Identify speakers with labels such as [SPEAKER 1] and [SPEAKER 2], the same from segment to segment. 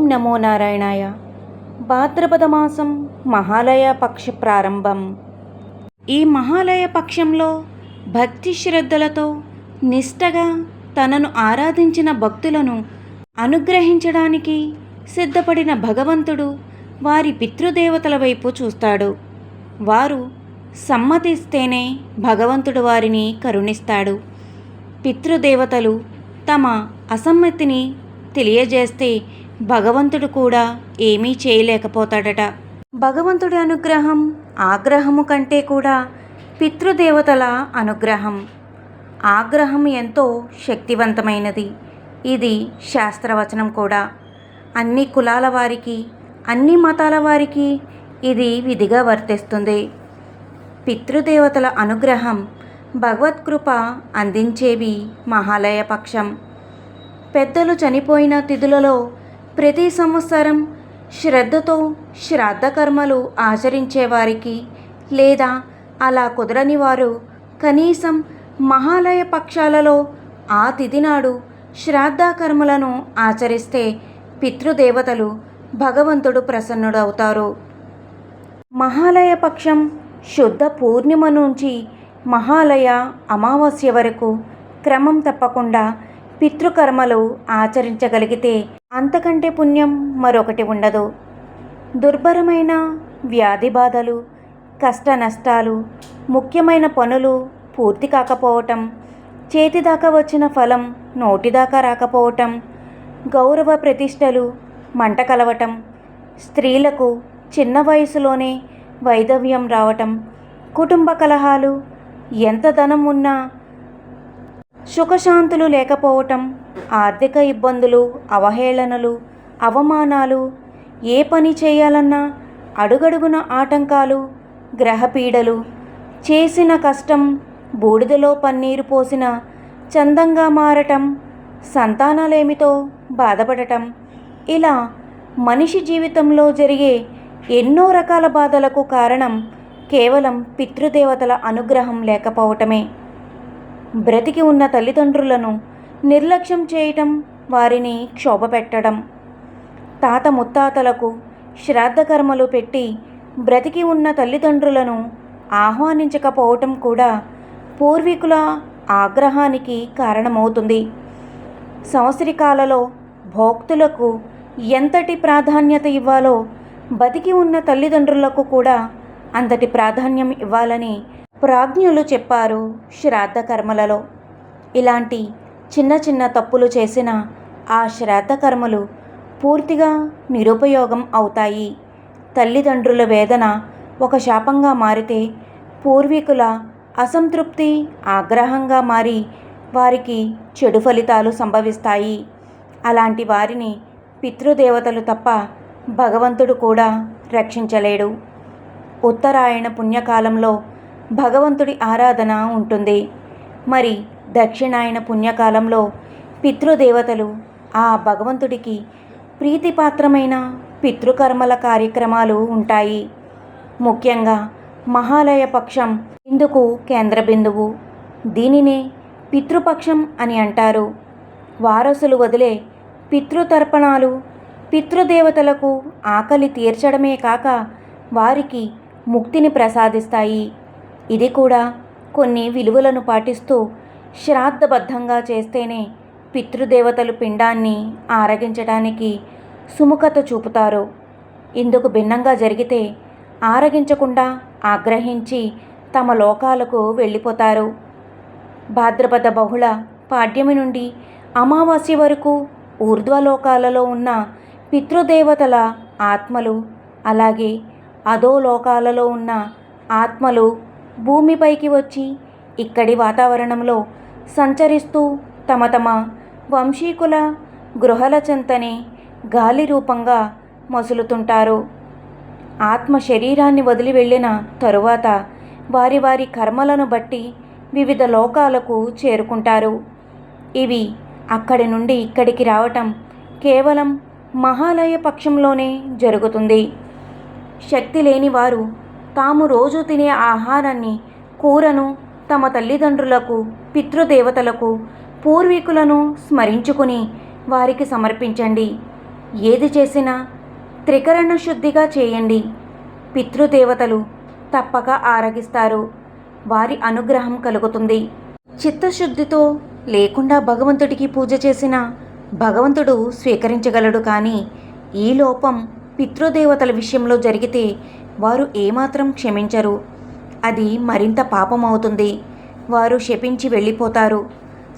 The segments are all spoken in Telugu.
[SPEAKER 1] ఓం నమో నారాయణాయ. భాద్రపద మాసం మహాలయ పక్ష ప్రారంభం. ఈ మహాలయ పక్షంలో భక్తి శ్రద్ధలతో నిష్టగా తనను ఆరాధించిన భక్తులను అనుగ్రహించడానికి సిద్ధపడిన భగవంతుడు వారి పితృదేవతల వైపు చూస్తాడు. వారు సమ్మతిస్తేనే భగవంతుడు వారిని కరుణిస్తాడు. పితృదేవతలు తమ అసమ్మతిని తెలియజేస్తే భగవంతుడు కూడా ఏమీ చేయలేకపోతాడట. భగవంతుడి అనుగ్రహం ఆగ్రహము కంటే కూడా పితృదేవతల అనుగ్రహం. ఆగ్రహం ఎంతో శక్తివంతమైనది. ఇది శాస్త్రవచనం కూడా. అన్ని కులాల వారికి అన్ని మతాల వారికి ఇది విధిగా వర్తిస్తుంది. పితృదేవతల అనుగ్రహం భగవత్కృప అందించేవి మహాలయ పక్షం. పెద్దలు చనిపోయిన తిథులలో ప్రతి సంవత్సరం శ్రద్ధతో శ్రాద్ధ కర్మలు ఆచరించేవారికి లేదా అలా కుదరని వారు కనీసం మహాలయ పక్షాలలో ఆ తిథి నాడు శ్రాద్ధ కర్మలను ఆచరిస్తే పితృదేవతలు భగవంతుడు ప్రసన్నుడవుతారు. మహాలయ పక్షం శుద్ధ పూర్ణిమ నుంచి మహాలయ అమావాస్య వరకు క్రమం తప్పకుండా పితృకర్మలు ఆచరించగలిగితే అంతకంటే పుణ్యం మరొకటి ఉండదు. దుర్భరమైన వ్యాధి బాధలు కష్ట నష్టాలు ముఖ్యమైన పనులు పూర్తి కాకపోవటం చేతిదాకా వచ్చిన ఫలం నోటిదాకా రాకపోవటం గౌరవ ప్రతిష్టలు మంట కలవటం స్త్రీలకు చిన్న వయసులోనే వైధవ్యం రావటం కుటుంబ కలహాలు ఎంత ధనం ఉన్నా సుఖశాంతులు లేకపోవటం ఆర్థిక ఇబ్బందులు అవహేళనలు అవమానాలు ఏ పని చేయాలన్నా అడుగడుగున ఆటంకాలు గ్రహపీడలు చేసిన కష్టం బూడిదలో పన్నీరు పోసిన చందంగా మారటం సంతానాలేమితో బాధపడటం ఇలా మనిషి జీవితంలో జరిగే ఎన్నో రకాల బాధలకు కారణం కేవలం పితృదేవతల అనుగ్రహం లేకపోవటమే. బ్రతికి ఉన్న తల్లిదండ్రులను నిర్లక్ష్యం చేయటం వారిని క్షోభపెట్టడం. తాత ముత్తాతలకు శ్రాద్ధకర్మలు పెట్టి బ్రతికి ఉన్న తల్లిదండ్రులను ఆహ్వానించకపోవటం కూడా పూర్వీకుల ఆగ్రహానికి కారణమవుతుంది. సంవత్సరికాలలో భోక్తులకు ఎంతటి ప్రాధాన్యత ఇవ్వాలో బతికి ఉన్న తల్లిదండ్రులకు కూడా అంతటి ప్రాధాన్యం ఇవ్వాలని ప్రాజ్ఞులు చెప్పారు శ్రాద్ధ కర్మలలో ఇలాంటి చిన్న చిన్న తప్పులు చేసిన ఆ శ్రాద్ధ కర్మలు పూర్తిగా నిరుపయోగం అవుతాయి. తల్లిదండ్రుల వేదన ఒక శాపంగా మారితే పూర్వీకుల అసంతృప్తి ఆగ్రహంగా మారి వారికి చెడు ఫలితాలు సంభవిస్తాయి. అలాంటి వారిని పితృదేవతలు తప్ప భగవంతుడు కూడా రక్షించలేడు. ఉత్తరాయణ పుణ్యకాలంలో భగవంతుడి ఆరాధన ఉంటుంది. మరి దక్షిణాయన పుణ్యకాలంలో పితృదేవతలు ఆ భగవంతుడికి ప్రీతిపాత్రమైన పితృకర్మల కార్యక్రమాలు ఉంటాయి. ముఖ్యంగా మహాలయ పక్షం ఇందుకు కేంద్ర బిందువు. దీనినే పితృపక్షం అని అంటారు. వారసులు వదిలే పితృతర్పణాలు పితృదేవతలకు ఆకలి తీర్చడమే కాక వారికి ముక్తిని ప్రసాదిస్తాయి. ఇది కూడా కొన్ని విలువలను పాటిస్తూ శ్రాద్ధబద్ధంగా చేస్తేనే పితృదేవతలు పిండాన్ని ఆరగించడానికి సుముఖత చూపుతారు. ఇందుకు భిన్నంగా జరిగితే ఆరగించకుండా ఆగ్రహించి తమ లోకాలకు వెళ్ళిపోతారు. భాద్రపద బహుళ పాడ్యమి నుండి అమావాస్య వరకు ఊర్ధ్వలోకాలలో ఉన్న పితృదేవతల ఆత్మలు అలాగే అధోలోకాలలో ఉన్న ఆత్మలు భూమిపైకి వచ్చి ఇక్కడి వాతావరణంలో సంచరిస్తూ తమ తమ వంశీకుల గృహల చెంతనే గాలి రూపంగా మసులుతుంటారు. ఆత్మ శరీరాన్ని వదిలి వెళ్ళిన తరువాత వారి వారి కర్మలను బట్టి వివిధ లోకాలకు చేరుకుంటారు. ఇవి అక్కడి నుండి ఇక్కడికి రావటం కేవలం మహాలయ పక్షంలోనే జరుగుతుంది. శక్తి లేని వారు తాము రోజు తినే ఆహారాన్ని కూరను తమ తల్లిదండ్రులకు పితృదేవతలకు పూర్వీకులను స్మరించుకుని వారికి సమర్పించండి. ఏది చేసినా త్రికరణ శుద్ధిగా చేయండి. పితృదేవతలు తప్పక ఆరగిస్తారు. వారి అనుగ్రహం కలుగుతుంది. చిత్తశుద్ధితో లేకుండా భగవంతుడికి పూజ చేసిన భగవంతుడు స్వీకరించగలడు కానీ ఈ లోపం పితృదేవతల విషయంలో జరిగితే వారు ఏమాత్రం క్షమించరు. అది మరింత పాపం అవుతుంది వారు శపించి వెళ్ళిపోతారు.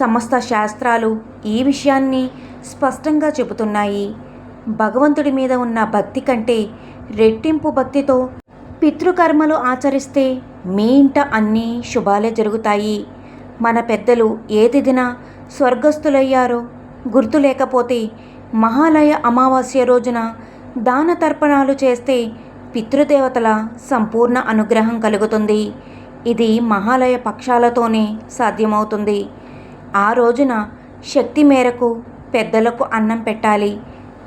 [SPEAKER 1] సమస్త శాస్త్రాలు ఈ విషయాన్ని స్పష్టంగా చెబుతున్నాయి. భగవంతుడి మీద ఉన్న భక్తి కంటే రెట్టింపు భక్తితో పితృకర్మలు ఆచరిస్తే మీ ఇంట అన్నీ శుభాలే జరుగుతాయి. మన పెద్దలు ఏ తిదిన స్వర్గస్థులయ్యారో గుర్తు లేకపోతే మహాలయ అమావాస్య రోజున దాన తర్పణాలు చేస్తే పితృదేవతల సంపూర్ణ అనుగ్రహం కలుగుతుంది. ఇది మహాలయ పక్షాలతోనే సాధ్యమవుతుంది. ఆ రోజున శక్తి మేరకు పెద్దలకు అన్నం పెట్టాలి.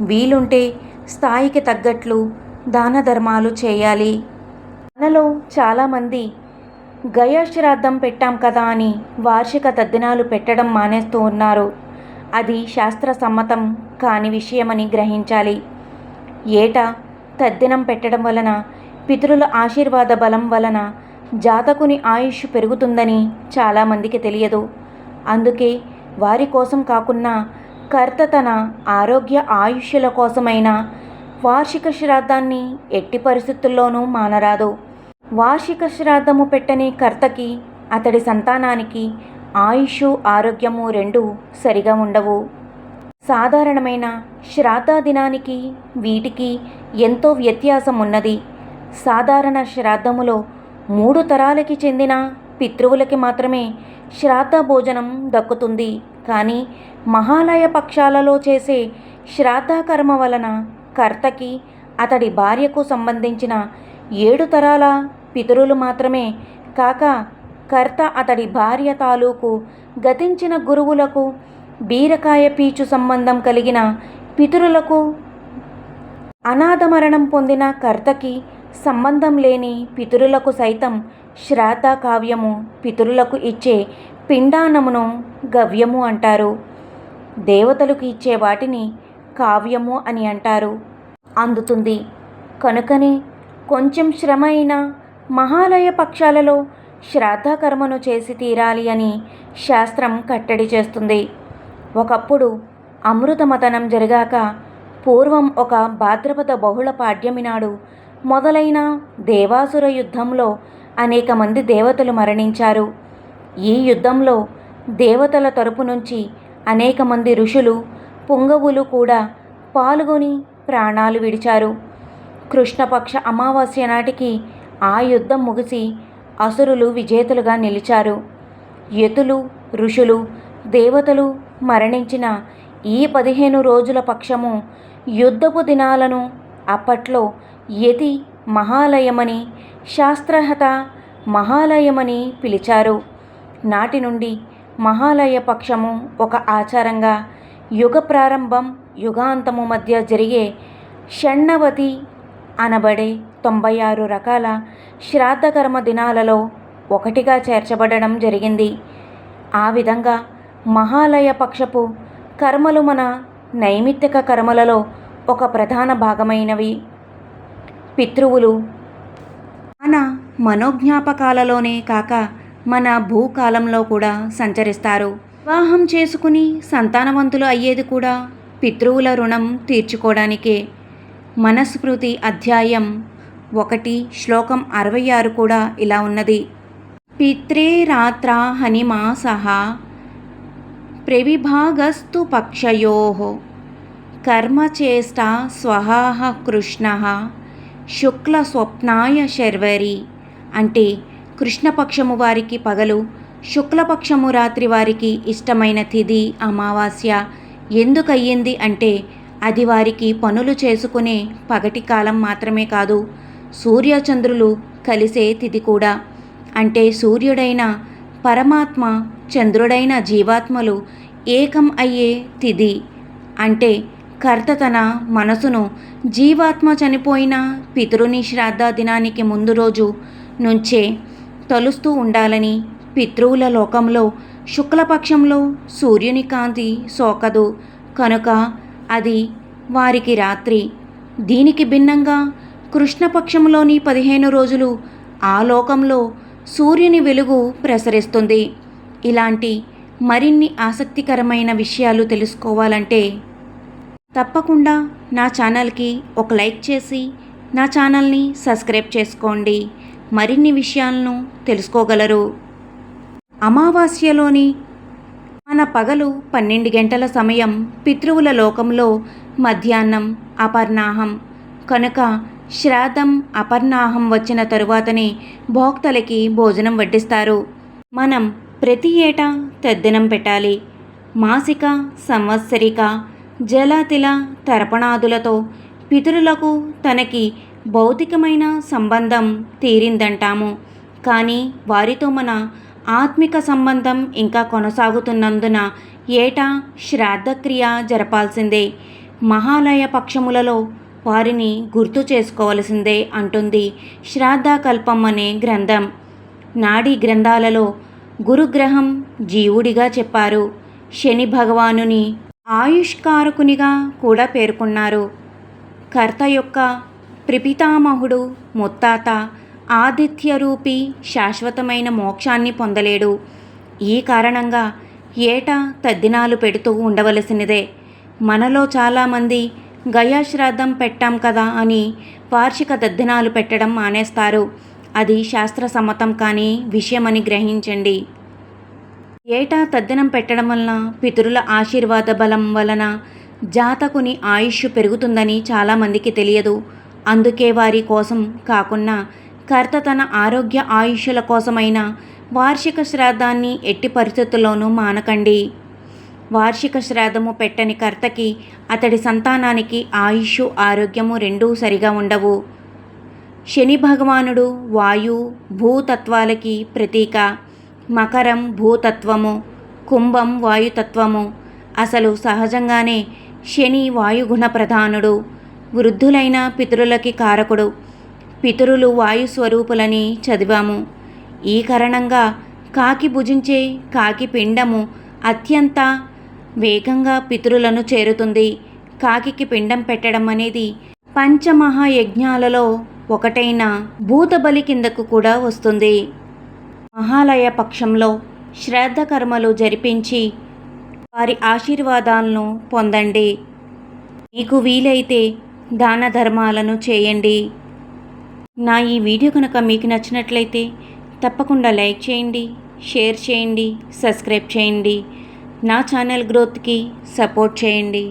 [SPEAKER 1] వీలుంటే స్థాయికి తగ్గట్లు దాన ధర్మాలు చేయాలి. మనలో చాలామంది గయాశ్రాద్ధం పెట్టాం కదా అని వార్షిక తద్దినాలు పెట్టడం మానేస్తూ ఉన్నారు. అది శాస్త్ర సమ్మతం కాని విషయమని గ్రహించాలి. ఏటా తద్దినం పెట్టడం వలన పితరుల ఆశీర్వాద బలం వలన జాతకుని ఆయుష్ పెరుగుతుందని చాలామందికి తెలియదు. అందుకే వారి కోసం కాకుండా కర్త తన ఆరోగ్య ఆయుష్యుల కోసమైనా వార్షిక శ్రాద్ధాన్ని ఎట్టి పరిస్థితుల్లోనూ మానరాదు. వార్షిక శ్రాద్ధము పెట్టని కర్తకి అతడి సంతానానికి ఆయుష్ ఆరోగ్యము రెండు సరిగా ఉండవు. సాధారణమైన శ్రాద్ధ దినానికి వీటికి ఎంతో వ్యత్యాసం ఉన్నది సాధారణ శ్రాద్ధములో మూడు తరాలకి చెందిన పితృవులకి మాత్రమే శ్రాద్ధ భోజనం దక్కుతుంది. కానీ మహాలయ పక్షాలలో చేసే శ్రాద్ధ కర్మ వలన కర్తకి అతడి భార్యకు సంబంధించిన ఏడు తరాల పితరులు మాత్రమే కాక కర్త అతడి భార్య తాలూకు గతించిన గురువులకు బీరకాయ పీచు సంబంధం కలిగిన పితరులకు అనాథ మరణం పొందిన కర్తకి సంబంధం లేని పితరులకు సైతం శ్రాద్ధ కావ్యము పితరులకు ఇచ్చే పిండానమును గవ్యము అంటారు. దేవతలకు ఇచ్చే వాటిని కావ్యము అని అంటారు. అందుతుంది. కనుకనే కొంచెం శ్రమ అయినా మహాలయ పక్షాలలో శ్రాద్ధకర్మను చేసి తీరాలి అని శాస్త్రం కట్టడి చేస్తుంది. ఒకప్పుడు అమృతమతనం జరిగాక పూర్వం ఒక భాద్రపద బహుళ పాడ్యమి నాడు మొదలైన దేవాసుర యుద్ధంలో అనేక మంది దేవతలు మరణించారు. ఈ యుద్ధంలో దేవతల తరపు నుంచి అనేక మంది ఋషులు పుంగవులు కూడా పాల్గొని ప్రాణాలు విడిచారు. కృష్ణపక్ష అమావాస్య నాటికి ఆ యుద్ధం ముగిసి అసురులు విజేతలుగా నిలిచారు. యతులు ఋషులు దేవతలు మరణించిన ఈ పదిహేను రోజుల పక్షము యుద్ధపు దినాలను అప్పట్లో యతి మహాలయమని శాస్త్రహత మహాలయమని పిలిచారు. నాటి నుండి మహాలయ పక్షము ఒక ఆచారంగా యుగ ప్రారంభం యుగాంతము మధ్య జరిగే షణ్ణవతి అనబడే తొంభై ఆరు రకాల శ్రాద్ధకర్మ దినాలలో ఒకటిగా చేర్చబడడం జరిగింది. ఆ విధంగా మహాలయ పక్షపు కర్మలు మన నైమిత్తిక కర్మలలో ఒక ప్రధాన భాగమైనవి. పితృవులు మన మనోజ్ఞాపకాలలోనే కాక మన భూకాలంలో కూడా సంచరిస్తారు. వివాహం చేసుకుని సంతానవంతులు అయ్యేది కూడా పితృవుల రుణం తీర్చుకోవడానికే మనస్మృతి అధ్యాయం ఒకటి శ్లోకం అరవై ఆరు కూడా ఇలా ఉన్నది. పిత్రే రాత్ర హనిమాసహ ప్రవిభాగస్తు పక్షయో కర్మచేష్ట స్వహాహ కృష్ణ శుక్ల స్వప్నాయ శర్వరి అంటే కృష్ణపక్షము వారికి పగలు శుక్లపక్షము రాత్రి వారికి ఇష్టమైన తిథి అమావాస్య. ఎందుకయ్యింది అంటే అది వారికి పనులు చేసుకునే పగటి కాలం మాత్రమే కాదు సూర్యచంద్రులు కలిసే తిథి కూడా. అంటే సూర్యుడైన పరమాత్మ చంద్రుడైన జీవాత్మలు ఏకం అయ్యే తిథి అంటే కర్త తన మనసును జీవాత్మ చనిపోయిన పితృని శ్రాద్ధ దినానికి ముందు రోజు నుంచే తలుస్తూ ఉండాలని పితృవుల లోకంలో శుక్లపక్షంలో సూర్యుని కాంతి సోకదు. కనుక అది వారికి రాత్రి. దీనికి భిన్నంగా కృష్ణపక్షంలోని పదిహేను రోజులు ఆ లోకంలో సూర్యుని వెలుగు ప్రసరిస్తుంది. ఇలాంటి మరిన్ని ఆసక్తికరమైన విషయాలు తెలుసుకోవాలంటే తప్పకుండా నా ఛానల్కి ఒక లైక్ చేసి నా ఛానల్ని సబ్స్క్రైబ్ చేసుకోండి. మరిన్ని విషయాలను తెలుసుకోగలరు. అమావాస్యలోని మన పగలు పన్నెండు గంటల సమయం పితృవుల లోకంలో మధ్యాహ్నం అపర్ణాహం. కనుక శ్రాద్ధం అపర్ణాహం వచ్చిన తరువాతనే భోక్తలకి భోజనం వడ్డిస్తారు. మనం ప్రతి ఏటా తద్దినం పెట్టాలి. మాసిక సంవత్సరిక జలతిల తర్పణాదులతో పితరులకు తనకి భౌతికమైన సంబంధం తీరిందంటాము. కానీ వారితో మన ఆత్మిక సంబంధం ఇంకా కొనసాగుతున్నందున ఏటా శ్రాద్ధక్రియ జరపాల్సిందే. మహాలయ పక్షములలో వారిని గుర్తు చేసుకోవలసిందే అంటుంది శ్రాద్ధకల్పం అనే గ్రంథం. నాడీ గ్రంథాలలో గురుగ్రహం జీవుడిగా చెప్పారు. శని భగవానుని ఆయుష్కారకునిగా కూడా పేర్కొన్నారు. కర్త యొక్క ప్రిపితామహుడు ముత్తాత ఆదిత్యరూపి శాశ్వతమైన మోక్షాన్ని పొందలేడు. ఈ కారణంగా ఏటా తద్దినాలు పెడుతూ ఉండవలసినదే. మనలో చాలామంది గయాశ్రాద్ధం పెట్టాం కదా అని వార్షిక తద్దినాలు పెట్టడం మానేస్తారు. అది శాస్త్రసమ్మతం కానీ కాని విషయమని గ్రహించండి. ఏటా తద్దినం పెట్టడం వలన పితరుల ఆశీర్వాద బలం వలన జాతకుని ఆయుష్ పెరుగుతుందని చాలామందికి తెలియదు. అందుకే వారి కోసం కాకుండా కర్త తన ఆరోగ్య ఆయుష్యుల కోసమైన వార్షిక శ్రాద్ధాన్ని ఎట్టి పరిస్థితుల్లోనూ మానకండి. వార్షిక శ్రాద్ధము పెట్టని కర్తకి అతడి సంతానానికి ఆయుష్ ఆరోగ్యము రెండూ సరిగా ఉండవు. శని భగవానుడు వాయు భూతత్వాలకి ప్రతీక. మకరం భూతత్వము కుంభం వాయుతత్వము. అసలు సహజంగానే శని వాయుగుణ ప్రధానుడు వృద్ధులైన పితరులకి కారకుడు. పితరులు వాయు స్వరూపులని చదివాము. ఈ కారణంగా కాకి భుజించే కాకి పిండము అత్యంత వేగంగా పితరులను చేరుతుంది. కాకికి పిండం పెట్టడం అనేది పంచమహాయజ్ఞాలలో ఒకటైన భూతబలి కిందకు కూడా వస్తుంది. మహాలయ పక్షంలో శ్రాద్ధ కర్మలు జరిపించి వారి ఆశీర్వాదాలను పొందండి. మీకు వీలైతే దాన ధర్మాలను చేయండి. నా ఈ వీడియో కనుక మీకు నచ్చినట్లయితే తప్పకుండా లైక్ చేయండి షేర్ చేయండి సబ్స్క్రైబ్ చేయండి. నా ఛానల్ గ్రోత్కి సపోర్ట్ చేయండి.